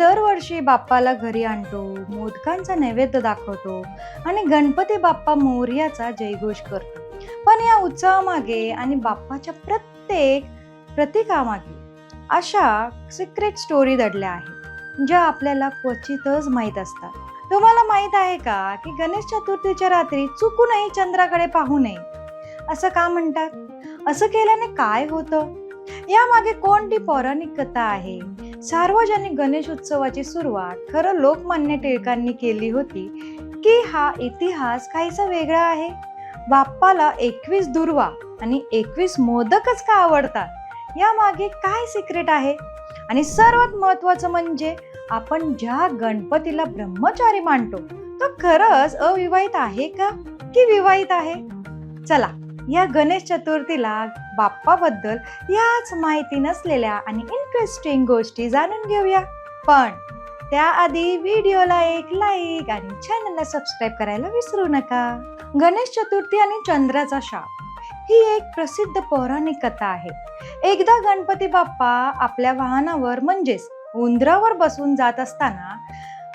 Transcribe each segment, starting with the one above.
दरवर्षी बाप्पाला घरी आणतो मोदकांचा नैवेद्य दाखवतो आणि गणपती बाप्पा मोर्याचा जयघोष करतो. पण या उत्सवामागे आणि बाप्पाच्या प्रत्येक प्रतिकामागे अशा सिक्रेट स्टोरी दडल्या आहेत ज्या आपल्याला क्वचितच माहीत असतात. तुम्हाला माहीत आहे का की गणेश चतुर्थीच्या रात्री चुकूनही चंद्राकडे पाहू नये? असं का म्हणतात? असं केल्याने काय होतं? यामागे कोणती पौराणिक कथा आहे? सार्वजनिक गणेश उत्सवाची सुरुवात खरं लोकमान्य टिळकांनी केली होती की हा इतिहास काहीसा वेगळा आहे? बाप्पाला एकवीस दुर्वा आणि एकवीस मोदकच का आवडतात? यामागे काय सिक्रेट आहे? आणि सर्वात महत्वाचं म्हणजे आपण ज्या गणपतीला ब्रह्मचारी मानतो तो खरंच अविवाहित आहे का? की विवाहित आहे? चला या गणेश चतुर्थीला बाप्पाबद्दल याच माहिती नसलेल्या आणि इंटरेस्टिंग गोष्टी जाणून घेऊया. पण त्याआधी व्हिडिओला एक लाईक आणि चॅनलला सबस्क्राईब करायला विसरू नका. गणेश चतुर्थी आणि चंद्राचा शाप ही एक प्रसिद्ध पौराणिक कथा आहे. एकदा गणपती बाप्पा आपल्या वाहनावर म्हणजेच उंदरावर बसून जात असताना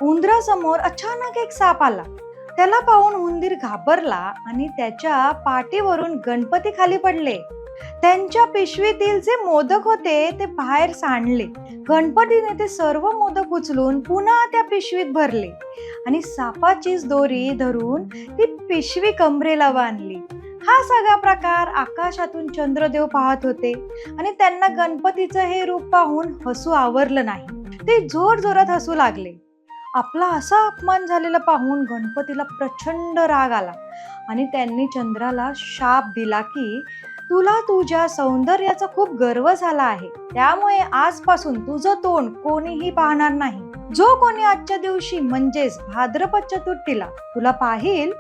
उंदरासमोर अचानक एक साप आला. त्याला पाहून उंदीर घाबरला आणि त्याच्या पाठीवरून गणपती खाली पडले. त्यांच्या पिशवीतील जे मोदक होते ते बाहेर सांडले. गणपतीने ते सर्व मोदक उचलून पुन्हा त्या पिशवीत भरले आणि सापाचीच दोरी धरून ती पिशवी कमरेला बांधली. हा सगळा प्रकार आकाशातून चंद्रदेव पाहत होते आणि त्यांना गणपतीचं हे रूप पाहून हसू आवरलं नाही. ते जोर जोरात हसू लागले. आपला असा अपमान झालेला पाहून गणपतीला प्रचंड राग आला आणि त्यांनी चंद्राला शाप दिला की तुला तुझ्या सौंदर्याचा खूप गर्व झाला आहे. त्यामुळे आजपासून तुझं तोंड कोणीही पाहणार नाही. जो कोणी आजच्या दिवशी म्हणजेच भाद्रपद चतुर्थीला तुला पाहिल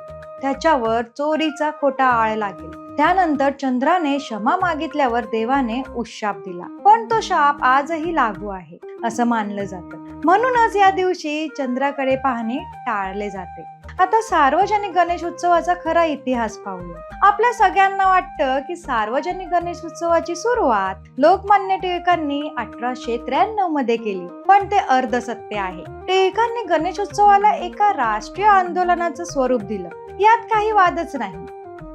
त्याच्यावर चोरीचा खोटा आळ लागेल. त्यानंतर चंद्राने क्षमा मागितल्यावर देवाने उशाप दिला. पण तो शाप आजही लागू आहे असं मानलं जातं. म्हणूनच या दिवशी चंद्राकडे पाहणे टाळले जाते. आता सार्वजनिक गणेश उत्सवाचा खरा इतिहास पाहूया. आपल्या सगळ्यांना वाटतं की सार्वजनिक गणेश उत्सवाची सुरुवात लोकमान्य टिळकांनी अठराशे त्र्याण्णवमध्ये केली. पण ते अर्धसत्य आहे. टिळकांनी गणेश उत्सवाला एका राष्ट्रीय आंदोलनाचं स्वरूप दिलं. यात काही वादच नाही.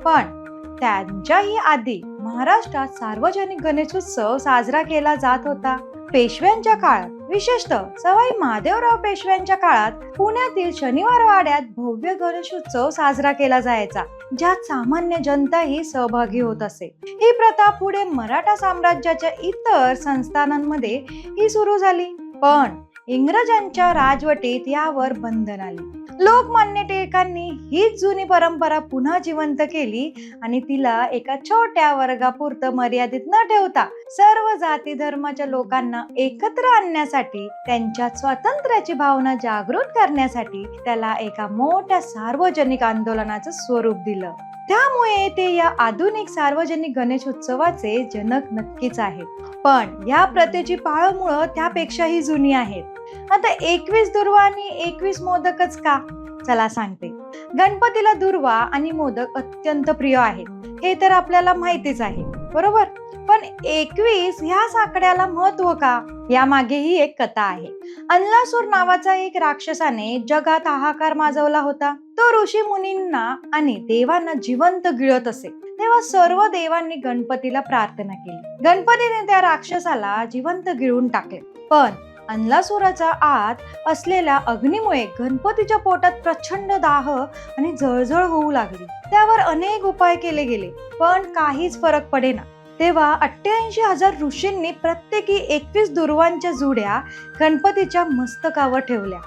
पण त्यांच्याही आधी महाराष्ट्रात सार्वजनिक गणेशोत्सव साजरा केला जात होता. पेशव्यांच्या काळात विशेषतः सवाई महादेवराव पेशव्यांच्या काळात पुण्यातील शनिवार वाड्यात भव्य गणेशोत्सव साजरा केला जायचा ज्यात सामान्य जनताही सहभागी होत असे. ही प्रथा पुढे मराठा साम्राज्याच्या इतर संस्थानांमध्ये ही सुरू झाली. पण इंग्रजांच्या राजवटीत यावर बंधन आले. लोकमान्य टिळकांनी हीच जुनी परंपरा पुन्हा जिवंत केली आणि तिला एका छोट्या वर्गापुरतं मर्यादित न ठेवता सर्व जाती धर्माच्या लोकांना एकत्र आणण्यासाठी त्यांच्या स्वातंत्र्याची भावना जागृत करण्यासाठी त्याला एका मोठ्या सार्वजनिक आंदोलनाचं स्वरूप दिलं. त्यामुळे ते या आधुनिक सार्वजनिक गणेश उत्सवाचे जनक नक्कीच आहेत. पण या प्रथेची पाळमुळं त्यापेक्षाही जुनी आहेत. आता एकवीस दुर्वा आणि एकवीस मोदकच का? चला सांगते. गणपतीला दुर्वा आणि मोदक अत्यंत प्रिय आहेत. हे तर आपल्याला माहितीच आहे. बरोबर? पण एकवीस ह्या साकड्याला महत्त्व का? यामागेही एक कथा आहे. अनलासूर नावाचा एक राक्षसाने जगात हाहाकार माजवला होता. तो ऋषी मुनींना आणि देवांना जिवंत गिळत असे. तेव्हा सर्व देवांनी गणपतीला प्रार्थना केली. गणपतीने त्या राक्षसाला जिवंत गिळून टाकले. पण अनलासुराचा आत असलेल्या अग्नीमुळे गणपतीच्या पोटात प्रचंड दाह आणि जळजळ होऊ लागली. त्यावर अनेक उपाय केले गेले पण काहीच फरक पडेना. तेव्हा अठ्ठ्याऐंशी हजार ऋषींनी प्रत्येकी एकवीस दुर्वांच्या जुड्या गणपतीच्या मस्तकावर ठेवल्या.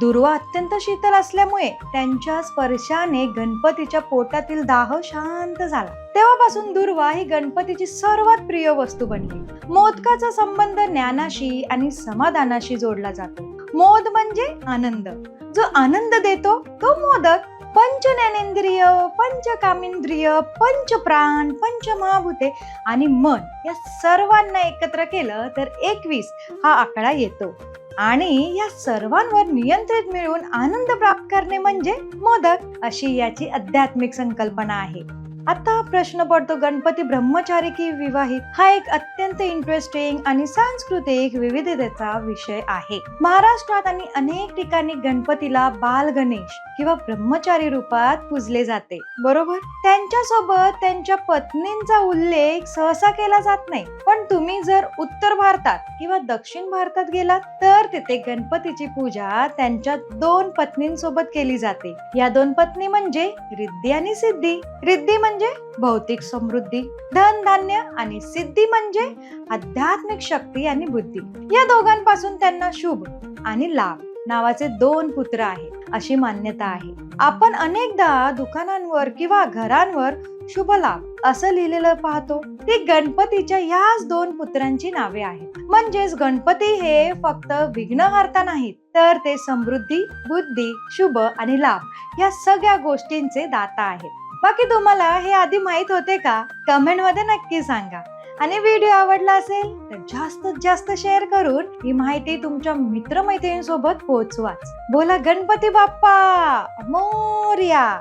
दुर्वा अत्यंत शीतल असल्यामुळे त्यांच्या स्पर्शाने गणपतीच्या पोटातील दाह शांत झाला. तेव्हापासून दुर्वा ही गणपतीची सर्वात प्रिय वस्तू बनली. मोदकाचा संबंध ज्ञानाशी आणि समाधानाशी जोडला जातो. मोद म्हणजे आनंद. जो आनंद देतो तो मोदक पंच ज्ञानेंद्रिय पंच कामेंद्रिय पंच प्राण पंच महाभूते आणि मन या सर्वांना एकत्र केलं तर एकवीस हा आकडा येतो. आणि या सर्वांवर नियंत्रित मिळवून आनंद प्राप्त करणे म्हणजे मोदक अशी याची आध्यात्मिक संकल्पना आहे. आता प्रश्न पडतो गणपती ब्रह्मचारी की विवाहित? हा एक अत्यंत इंटरेस्टिंग आणि सांस्कृतिक विविधतेचा विषय आहे. महाराष्ट्रात आणि अनेक ठिकाणी गणपतीला बाल गणेश किंवा ब्रह्मचारी रूपात पूजले जाते. बरोबर? त्यांच्यासोबत त्यांच्या पत्नींचा उल्लेख सहसा केला जात नाही. पण तुम्ही जर उत्तर भारतात किंवा दक्षिण भारतात गेलात तर तिथे गणपतीची पूजा त्यांच्या दोन पत्नींसोबत केली जाते. या दोन पत्नी म्हणजे रिद्धी आणि सिद्धी. रिद्धी म्हणजे म्हणजे भौतिक समृद्धी धन धान्य आणि सिद्धी म्हणजे आध्यात्मिक शक्ती आणि बुद्धी. या दोघांपासून त्यांना शुभ आणि लाभ नावाचे दोन पुत्र आहेत अशी मान्यता आहे. आपण अनेकदा दुकानांवर किंवा घरांवर शुभ लाभ असं लिहिलेलं पाहतो. ती गणपतीच्या याच दोन पुत्रांची नावे आहेत. म्हणजेच गणपती हे फक्त विघ्नहर्ता नाहीत तर ते समृद्धी बुद्धी शुभ आणि लाभ या सगळ्या गोष्टींचे दाता आहेत. बाकी तुम्हाला हे आधी माहीत होते का? कमेंटमध्ये नक्की सांगा. आणि व्हिडिओ आवडला असेल तर जास्तीत जास्त शेअर करून ही माहिती तुमच्या मित्रमैत्रिणींसोबत पोहोचवाच. बोला गणपती बाप्पा मोर्या!